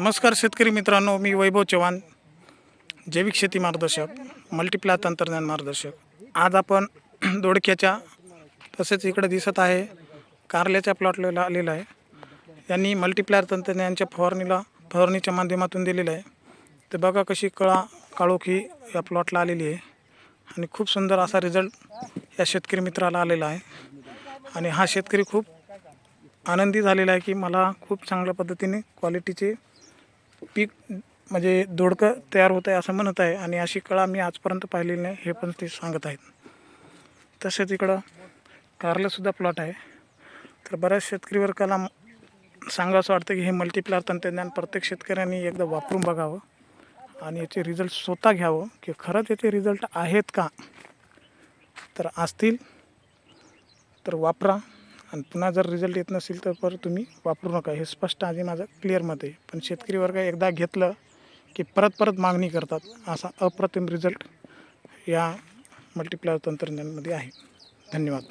नमस्कार शेतकरी मित्रांनो मी वैभव चव्हाण जैविक शेती मार्गदर्शक मल्टिप्ला तंत्रज्ञान मार्गदर्शक. आज आपण दोडक्याच्या तसेच इकडे दिसत आहे कारल्याच्या प्लॉटला आलेला आहे. यांनी मल्टिप्लायर तंत्रज्ञानच्या फवारणीला फवारणीच्या माध्यमातून दिलेलं आहे. ते बघा कशी कळा काळोख ही या प्लॉटला आलेली आहे. आणि खूप सुंदर असा रिझल्ट या शेतकरी मित्राला आलेला आहे. आणि हा शेतकरी खूप आनंदी झालेला आहे की मला खूप चांगल्या पद्धतीने क्वालिटीचे पीक म्हणजे दोडकं तयार होत आहे असं म्हणत आहे आणि अशी कळा मी आजपर्यंत पाहिलेली नाही हे पण ते सांगत आहेत. तसेच इकडं कारलंसुद्धा प्लॉट आहे. तर बऱ्याच शेतकरी वर्गाला सांगा असं वाटतं की हे मल्टीप्लायर तंत्रज्ञान प्रत्येक शेतकऱ्यांनी एकदा वापरून बघावं आणि याचे रिझल्ट स्वतः घ्यावं की खरंच याचे रिझल्ट आहेत का? तर असतील. तर वापरा. आणि पुन्हा जर रिझल्ट येत नसेल तर परत तुम्ही वापरू नका. हे स्पष्ट आधी माझं क्लिअर मत आहे. पण शेतकरी वर्ग एकदा घेतलं की परत परत मागणी करतात असा अप्रतिम रिझल्ट या मल्टिप्लायर तंत्रज्ञानमध्ये आहे. धन्यवाद.